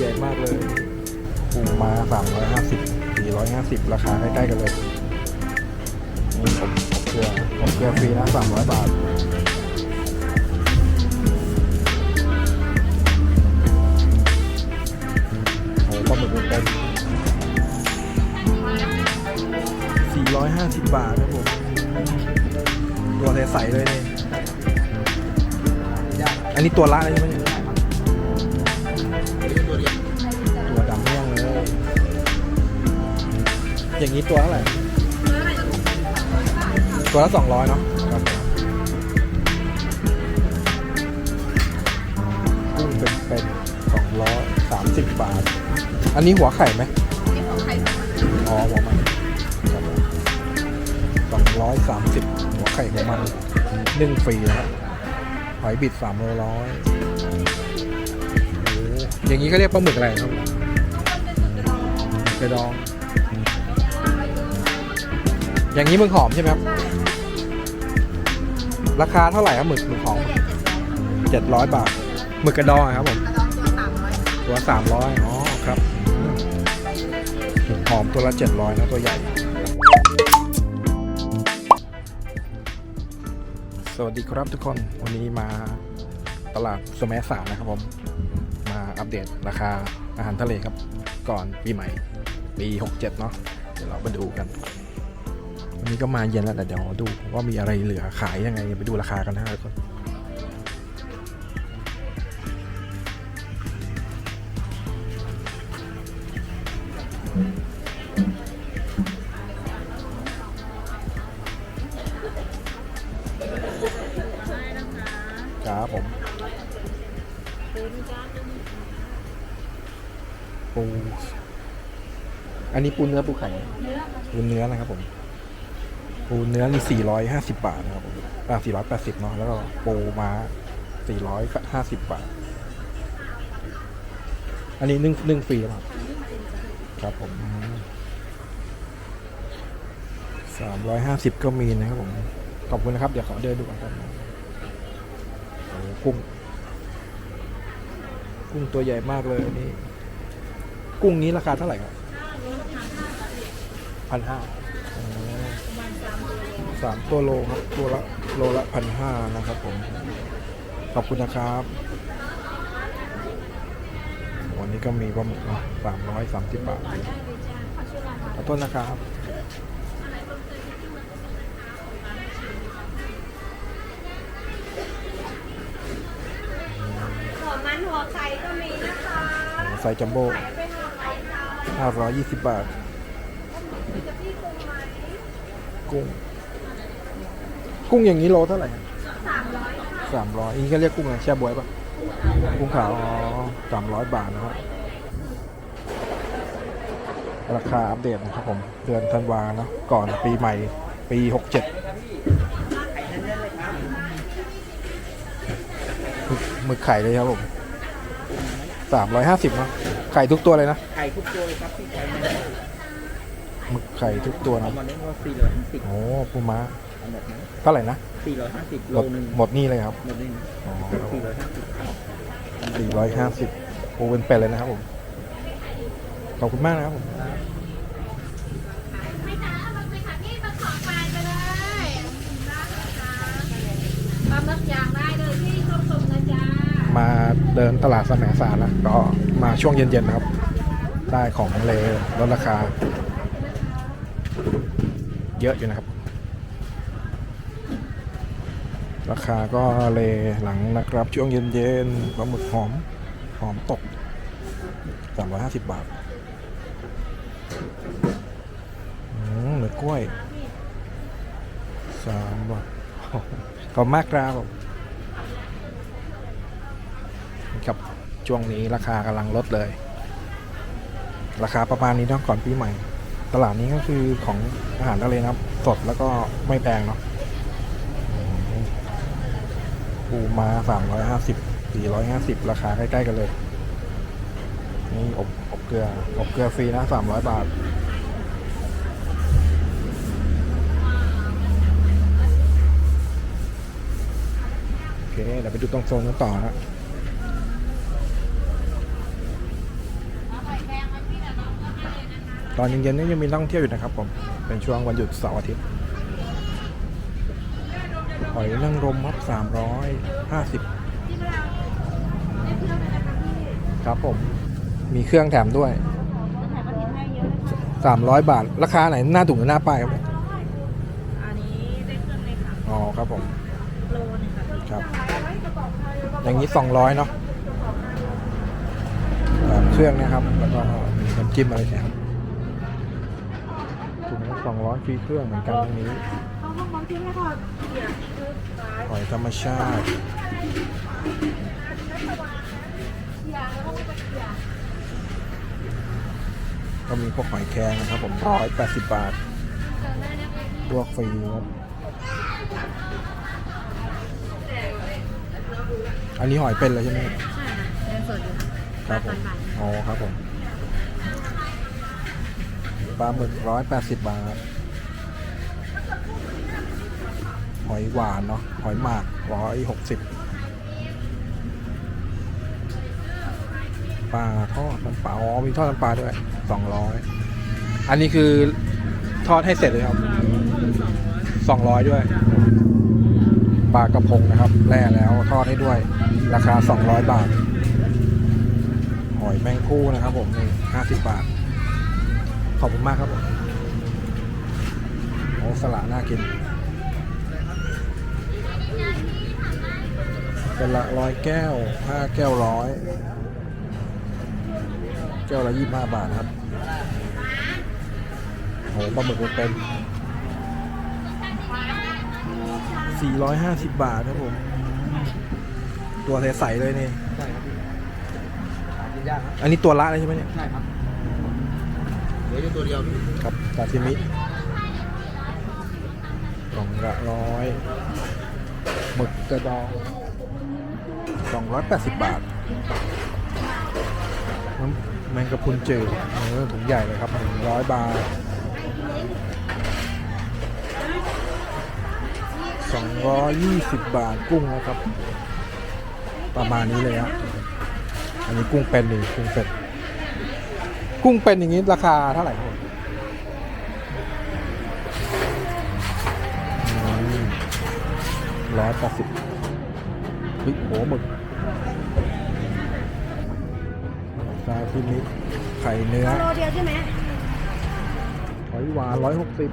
ใหญ่มากเลยปูมา350 450 ราคาใกล้ๆกันเลย นี่ผมผมเกลือผมเกลือฟรีนะ300 บาทโอ้ปลาหมึกเป็น450 บาทครับผม ตัวใสๆเลยนี่อันนี้ตัวละอะไรใช่ไหม อย่างนี้ตัวเท่าไหร่ตัวละสองร้อยเนาะกุ้งเป็นเป็นสองร้อยสามสิบบาท อันนี้หัวไข่ไหมอ๋อหัวมันสองร้อยสามสิบหัวไข่หัวมันนึ่งฟรีนะหอยบิดสามร้อยโอ้อย่างนี้ก็เรียกปลาหมึกอะไรครับกระดอง อย่างนี้หมึกหอมใช่ไหมครับ ราคาเท่าไหร่ครับหมึกหมึกหอมเจ็ดร้อยบาท หมึกกระดองอะครับผม ตัวสามร้อยอ๋อครับ หมึกหอมตัวละเจ็ดร้อยนะตัวใหญ่ สวัสดีครับทุกคน วันนี้มาตลาดสมัยสามนะครับผม มาอัปเดตราคาอาหารทะเลครับ ก่อนปีใหม่ ปี 67 เนาะ เดี๋ยวเรามาดูกันวั นนี้ก็มาเย็นแล้วแต่เดี๋ยวดูว่ามีอะไรเหลือขายยังไงไปดูราคากันนะทุกคนครับผมปูอันนี้ปูเนื้อปูไข่ปูเนื้อนะครับผม ปูเนื้อนี่450บาทนะครับผมอ่า480เนาะแล้วก็ปูม้า450บบาท อันนี้นึ่งนึ่งฟรีหรือเปล่าครับผม350ก็มีนะครับผม ขอบคุณนะครับ เดี๋ยวขอเดินดูก่อนครับโอ้กุ้ง กุ้งตัวใหญ่มากเลยอันนี้กุ้งนี้ราคาเท่าไหร่ครับพันห้า สามตัวโลครับตัวละโลละพันห้านะครับผม ขอบคุณนะครับ วันนี้ก็มีปลาหมึกเนาะสามร้อยสามสิบบาทขอโทษนะครับหัวมันหัวไข่ก็มีนะคะไซส์จัมโบ้ไข่เป็นหัวไข่ค่ะห้าร้อยยี่สิบบาท จะพี่ปรุงไหม กุ้ง กุ้งอย่างนี้โลเท่าไหร่สามร้อยสามร้อยนี่ก็เรียกกุ้งอะไรแช่บวยปะกุ้งขาวอ๋อสามร้อยบาทนะครับราคาอัปเดตนะครับผม เดือนธันวาเนาะก่อนปีใหม่ปีหกเจ็ดหมึกไข่เลยครับผมสามร้อยห้าสิบเนาะไข่ทุกตัวเลยนะ ไข่ทุกตัวเลยครับที่ไข่ หมึกไข่ทุกตัวเอานะมาเน้นว่าสี่ร้อยห้าสิบโอ้ปูม้าเอาหมดไหมเท่าไหร่นะสี่ร้อยห้าสิบหโลมดหนึ่งหมดนี่เลยครับหมดนี่อ๋อสี่ร้อยห้าสิบสี่ร้อยห้าสิบปูเป็นเป็ดเลยนะครับผมขอบคุณมากนะครับผมไม่จ้าเอามาไปค่ะพี่มาขอไปไปเลยได้นะคะปลาหมึกย่างได้เลยพี่ส้มตำนะจ๊ะมาเดินตลาดสมสารนะก็มาช่วงเย็นๆนะครับ ได้ของเลลดราคา เยอะอยู่นะครับ ราคาก็เลหลังนะครับ ช่วงเย็นๆปลาหมึกหอมหอมตก 350 บาทอืมหมือกล้วยสามบาทขอบมากครับผมครับช่วงนี้ราคากำลังลดเลย ราคาประมาณนี้เนาะก่อนปีใหม่ ตลาดนี้ก็คือของอาหารทะเลนะครับ สดแล้วก็ไม่แพงเนาะอูมาสามร้อยห้าสิบสี่ร้อยห้าสิบราคาใกล้ๆกันเลย นี่อบอบเกลืออบเกลือฟรีนะสามร้อยบาทโอเคเดี๋ยวไปดูตรงโซนกันต่อนะ อนเย็นๆนี่ยังมีนักท่องเที่ยวอยู่นะครับผม เป็นช่วงวันหยุดเสาร์อาทิตย์หอยนางรมครับสามร้อยห้าสิบครับผม มีเครื่องแถมด้วยสามร้อยบาท ราคาไหนหน้าถุงหรือหน้าป้ายครับอันนี้ได้เครื่องเลยค่ะ อ๋อครับผมโลนึงครับ อย่างนี้สองร้อยเนาะเครื่องนะครับ แล้วก็มีน้ำจิ้มอะไรแถมถุงส องร้อยฟรีเครื่องเหมือนกันตรงนี้เข้าห้องมองทิ้งแล้วค่ะเดี๋ยวคือซ้ายหอยธรรมชาติอย่างแล้วก็ไปอย่างก็มีพวกหอยแครงนะครับผมร้อยแปดสิบบาทเจอแม่เนี่ยพี่ลวกฟรีครับ อันนี้หอยเป็นเลยใช่ไหมใช่ค่ะยังสดอยู่ค่ะครับผมอ๋อครับผม ปลาหมึกร้อยแปดสิบบาท หอยหวานเนาะ หอยหมากร้อยหกสิบปลาทอดน้ำปลาอ๋อมีทอดน้ำปลาด้วยสองร้อยอันนี้คือทอดให้เสร็จเลยครับสองร้อยด้วยปลากระพงนะครับแล่แล้วทอดให้ด้วย ราคาสองร้อยบาท หอยแมงคู่นะครับผมนี่ห้าสิบบาท ขอบคุณมากครับผมโอ้สละน่ากินเป็นละร้อยแก้วห้าแก้วร้อยแก้วละยี่สิบห้าบาทครับโอ้ปลาหมึกมันเป็นสี่ร้อยห้าสิบบาทครับผม ตัวใสๆเลยนี่ ใช่ครับพี่หากินยากครับ อันนี้ตัวละเลยใช่ไหมเนี่ย ใช่ครับ เหลืออยู่ตัวเดียวครับซาซิมิกล่องละร้อยหมึกกระดองสองร้อยแปดสิบบาทน้ำแมงกะพุนจืดเออถุงใหญ่เลยครับหนึ่งร้อยบาทสองร้อยยี่สิบบาทกุ้งนะครับ ประมาณนี้เลยครับอันนี้กุ้งเป็นหนี่กุ้งเป็ด กุ้งเป็นอย่างนี้ราคาเท่าไหร่ครับผมร้อยแปดสิบพริกโหหมึกซาซิมิไข่เนื้อโลเดียวใช่ไหมหอยหวานร้อยหกสิบ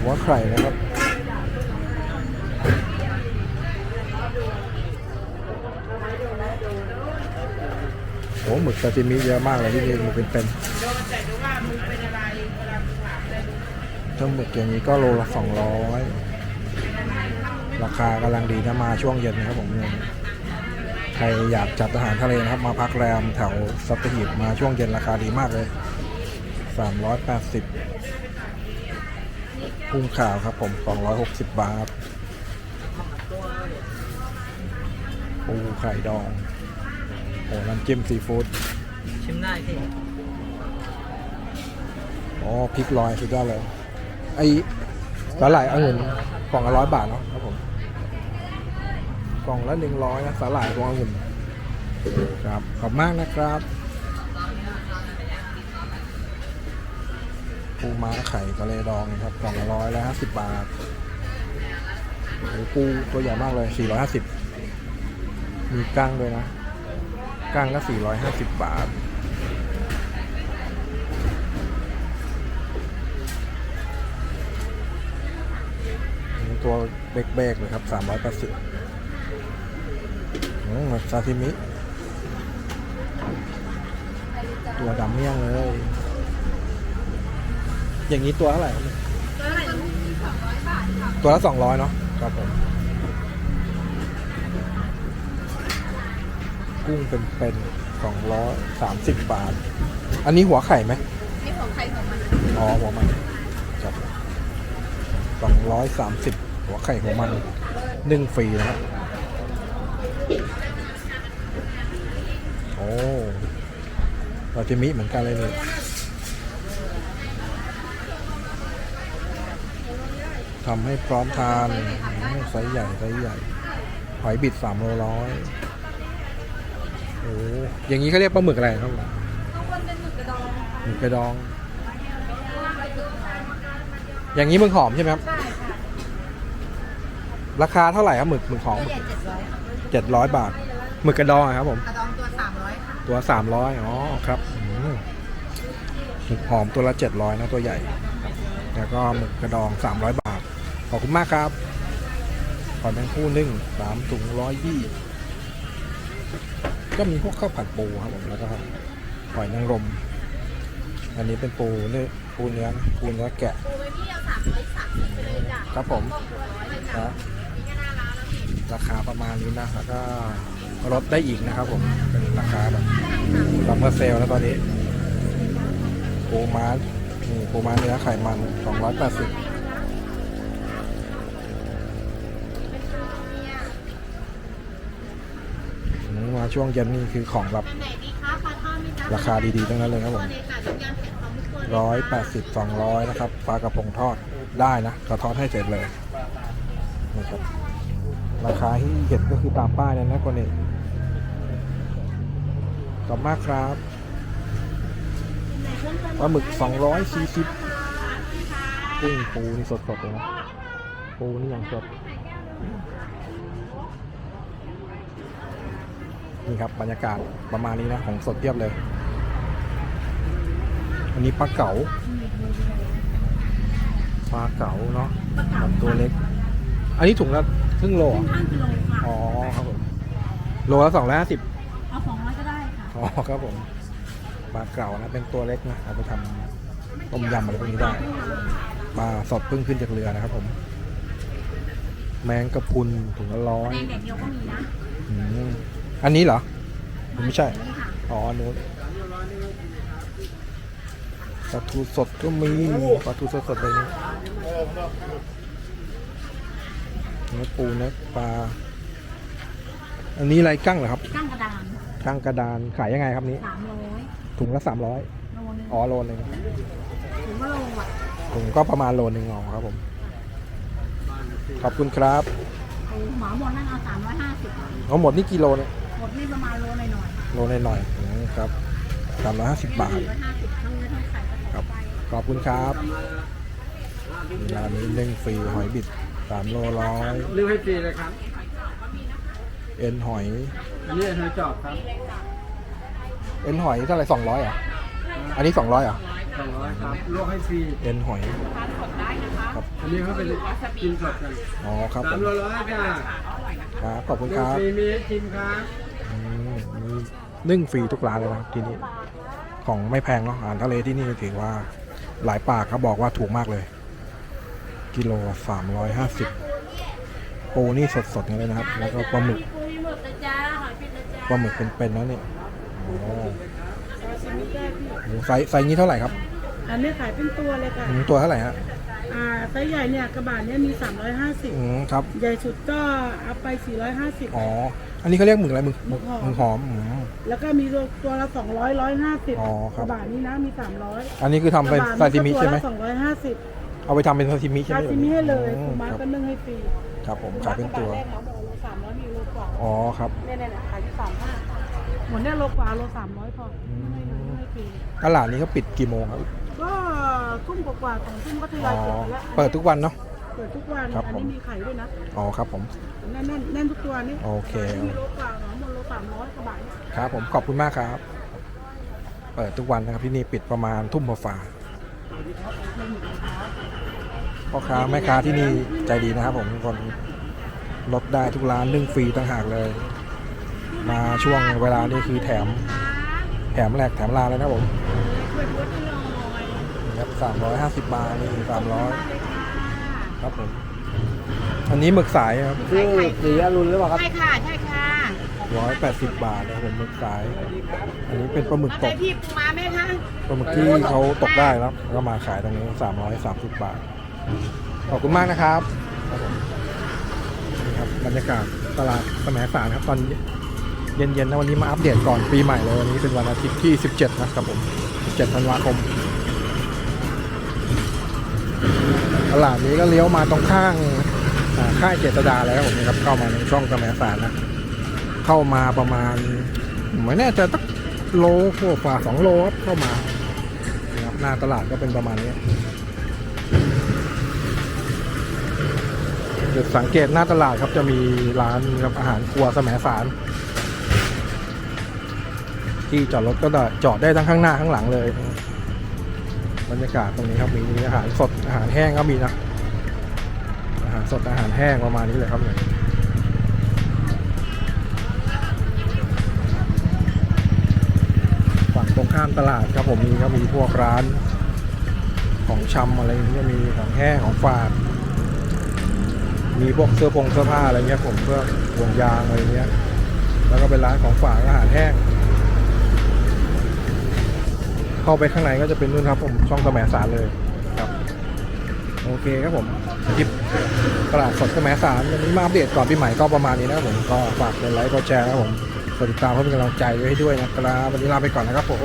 หัวไข่นะครับ อ้หมึกซาซิมิเยอะมากเลยที่นี่หมึกเป็นๆถ้าหมึกอย่างนี้ก็โลละสองร้อยราคากำลังดีถ้ามาช่วงเย็นนะครับผมเนี่ยใครอยากจัดอาหารทะเลนะครับ มาพักแรมแถวสัตหีบมาช่วงเย็นราคาดีมากเลยสามร้อยแปดสิบกุ้งขาวครับผมสองร้อยหกสิบบาทปูไข่ดอง โอ้น้ำจิ้มซีฟู้ดชิมได้พี่อ๋อพริกลอยสุดยอดเลย ไอ้สาหร่ายองุ่นกล่องละร้อยบาทเนาะครับผม กล่องละหนึ่งร้อยนะสาหร่ายพวงองุ่นครับ ขอบมากนะครับปูม้าไข่ทะเลดองนะครับกล่องละร้อยละห้าสิบบาทโอ้โหปูตัวใหญ่มากเลยสี่ร้อยห้าสิบมีกั้งด้วยนะ กั้งก็สี่ร้อยห้าสิบบาท ตัวเบกๆเลยครับ 380อืมซาซิมิ ตัวดำเมี่ยงเลย อย่างนี้ตัวเท่าไหร่ครับเนี่ยตัวเท่าไหร่นะสองร้อยบาทค่ะ ตัวละ200เนาะครับผม กุ้งเป็นเป็น230บาท อันนี้หัวไข่ไหมนี่ของใครของมันอ๋อหัวมันครับสองร้อยสามสิบหัวไข่หัวมันนึ่งฟรีนะครับโอ้เราจะมิเหมือนกันเลยนี่ทำให้พร้อมทานอืมไซส์ใหญ่ไซส์ใหญ่หอยบิดสามโลร้อยโอ้อย่างนี้เขาเรียกปลาหมึกอะไรครับข้างบนเป็นหมึกกระดองค่ะหมึกกระดอง อย่างนี้หมึกหอมใช่ไหมครับ ใช่ค่ะราคาเท่าไหร่ครับหมึกหมึกหอมเจ็ดเจ็ดร้อยค่ะเจ็ดร้อยบาทหมึกกระดองอะครับผม กระดองตัวสามร้อยค่ะตัวสามร้อยอ๋อ ครับอืมหมึกหอมตัวละเจ็ดร้อยนะ ตัวใหญ่ แล้วก็หมึกกระดองสามร้อยบาท ขอบคุณมากครับ ขอเป็นคู่นึ่งสามถุงร้อยยี่ ก็มีพวกข้าวผัดปูครับผมแล้วก็หอยนางรม อันนี้เป็นปูเนื้อปูเนื้อปูเนื้อแกะปูไว้นี่เอาสามร้อยสามสิบเลยจ้ะครับผมตัวร้อยจ้ะนะนี่ก็น่ารักแล้วนี่ราคาประมาณนี้นะแล้วก็ลดได้อีกนะครับ ผมเป็นราคาแบบซัมเมอร์เซลแล้วตอนนี้ปูม้านี่ปูม้าเนื้อไขมัน280อืมมา ช่วงเย็นนี่คือของแบบอันไหนดีคะปลาทอดไหมจ๊ะราคาดีๆทั้งนั้นเลยครับผมตัวเลยค่ะทุกอย่างเผ็ดพร้อมทุกตัวเลยร้อยแปดสิบสองร้อยนะครับปลากระพงทอดได้นะกระทอดให้เสร็จเลยนะครับราคาที่เห็นก็คือตามป้ายนั่นนะคนนี้ขอบคุณมากครับปลาหมึก240กุ้งปูนี่สดๆเลยนะปูนี่อย่างสด นี่ครับบรรยากาศประมาณนี้นะของสดเทียบเลย อันนี้ปลาเก๋าปลาเก๋าเนาะแบบตัวเล็ก อันนี้ถุงละครึ่งโลเหรอห้ากิโลค่ะอ๋อครับผมโลละสองร้อยห้าสิบเอาสองร้อยก็ได้ค่ะอ๋อครับผมปลาเก๋านะเป็นตัวเล็กนะเอาไปทำต้มยำอะไรพวกนี้ได้ปลาสดเพิ่งขึ้นจากเรือนะครับ ผม แมงกะพรุนถุงละร้อยแดงแดดเดียวก็มีนะ อืมอันนี้เหรอไม่ใช่นี่ค่ะอ๋ออันนู้นปลาทูสดก็มีปลาทูสดสดๆเลยนี่เนื้อปูเนื้อปลา อันนี้อะไรกั้งเหรอครับ กั้งกระดาน กั้งกระดานขายยังไงครับนี้สามร้อยถุงละสามร้อยโลนึงอ๋อโลนึงถึงว่าโลอะถุงก็ประมาณโลนึงอ๋อครับผม ขอบคุณครับไอหมอหมดนั่นเอาสามร้อยห้าสิบเอาหมดนี่กี่โลเนี่ย หมดนี่ประมาณโลหน่อยหน่อยโลหน่อยๆอืมครับสามร้อยห้าสิบบาท ร้อยห้าสิบทั้งเนื้อทั้งไข่ก็ครับไปขอบคุณครับร้านนี้เล่งฟรีหอยบิดสามโลร้อยเลือกให้ฟรีเลยครับ เอ็นหอย อันนี้เธอจอบครับเอ็นหอยเท่าไหร่สองร้อยอะอันนี้สองร้อยอะสองร้อยครับลวกให้ฟรี เอ็นหอยครับ อันนี้เขาเป็นกินสดกันอ๋อครับผสามมโลร้อยค่ะครับขอบคุณลควกรับ ฟรีมีให้กินครับอืมมี นึ่งฟรีทุกร้านเลยนะที่นี่ของไม่แพงเนาะอาหารทะเลที่นี่ถือว่าหลายปากเขาบอกว่าถูกมากเลย กิโลสามร้อยห้าสิบปูนี่สดๆเลยนะครับ แล้วก็ปลาหมึกปุยหมึกนะจ๊ะหอยเป็นนะจ๊ะปลาหมึกเป็นๆแล้วเนี่ยโอ้โหไซส์ไซส์นี้เท่าไหร่ครับ อันนี้ขายเป็นตัวเลยค่ะอืมตัวเท่าไหร่ฮะ อ่าไซส์ใหญ่เนี่ยกระบะเนี่ยมีอืมครับ350ใหญ่สุดก็เอาไป 450 อ๋อ อันนี้เขาเรียกหมึกอะไรหมึกหมึกหมึกหอมหมึกหอมอืม แล้วก็มีตัวตัวละ 200 150อ๋อคกรับ ระบะนี้นะมี 300อันนี้คือทำเป็นซาซิมิใช่ไหมกระบะนี่ก็ตัวละ250เอาไปทำเป็นซาซิมิใช่ซาไหมซิมิให้เลยอืปูมม้าครับก็นึ่งให้ฟรีครับผมขายเป็นตัวปูม้ากระบะแรกเขาบอกโล300มีโลกว่าอ๋อครับ เนี่ยเนี่ยขายที่35หมดเนี่ยโลกว่าโล300พออืมนึ่งให้ให้ฟรีตลาดนี้เขาปิดกี่โมงครับ ก็ทุ่มกว่าๆสองทุ่มก็ทอ๋ยออยเปิดแล้วเปิดทุกวันเนาะ เปิดทุกวันครับอันผมนี้มีไข่ด้วยนะอ๋อครับผม แน่นแน่นแน่นทุกตัวนี่โอเคมีโลกว่าหนอหมดโลสามร้อยกระบะเนี่ยครับผมขอบคุณมากครับ เปิดทุกวันนะครับที่นี่ปิดประมาณทุ่มฝ่าพ่อค้าแม่ค้าที่นี่ใจดีนะครับ ผมทุกคนลดได้ทุกร้านนึ่งฟรีต่างหากเลย มาช่วงเวลานี้คือแถม แถมแหลกแถมลาเลยนะครับผมช่วยลดให้หน่อยนี่ ครับสามร้อยห้าสิบบาทนี่สามร้อยครับผมอันนี้หมึกสายครับชื่อสีอรุณหรือเปล่าครับใช่ค่ะ ใช่ค่ะร้อยแปดสิบบาทนะครับผมหมึกสาย อันนี้เป็นปลาหมึกเอาตใจกพี่ปูม้าไหมคะปลาหมึกที่เขาตกได้แล้วแล้วก็มาขายตรงนี้สามร้อยสามสิบบาท ขอบคุณมากนะครับครับผมนี่ครับบรรยากาศตลาดสมัยสารครับตอนเย็นๆนะวันนี้มาอัปเดตก่อนปีใหม่เลยวันนี้เป็นวันอาทิตย์ที่ 17 นะครับผม 17 ธันวาคม ตลาดนี้ก็เลี้ยวมาตรงข้างค่ายเจษดาแล้วผมนะครับ เข้ามาในช่องสมัยสารนะ เข้ามาประมาณไม่แน่ใจสักโลกว่าสองโลครับเข้ามานะครับหน้าตลาดก็เป็นประมาณนี้จุดสังเกตหน้าตลาดครับจะมีร้านครับอาหารครัวแสมสาร ที่จอดรถก็ได้จอดได้ทั้งข้างหน้าข้างหลังเลย บรรยากาศตรงนี้ครับมีอาหารสด อาหารแห้งก็มีนะ อาหารสดอาหารแห้งประมาณนี้เลยครับเนี่ยฝั่งตรงข้ามตลาดครับผมมีก็มีพวกร้าน ของชำอะไรอย่างเงี้ยมีของแห้งของฝาก มีพวกเสื้อผงเสื้อผ้าอะไรเงี้ยผมเพื่อห่วงยางอะไรเงี้ย แล้วก็เป็นร้านของฝากอาหารแห้งเข้าไปข้างในก็จะเป็นนู่นครับผมช่องสมสารเลย โอเคครับผมคลิปตลาดสดสมสารวันนี้มาอัปเดตก่อนปีใหม่ก็ประมาณนี้นะครับผมก็ฝากกดไลค์กดแชร์นะครับผมกดติดตามเพื่อเป็นกำลังใจไว้ให้ด้วยนะครับวันนี้ลาไปก่อนนะครับผม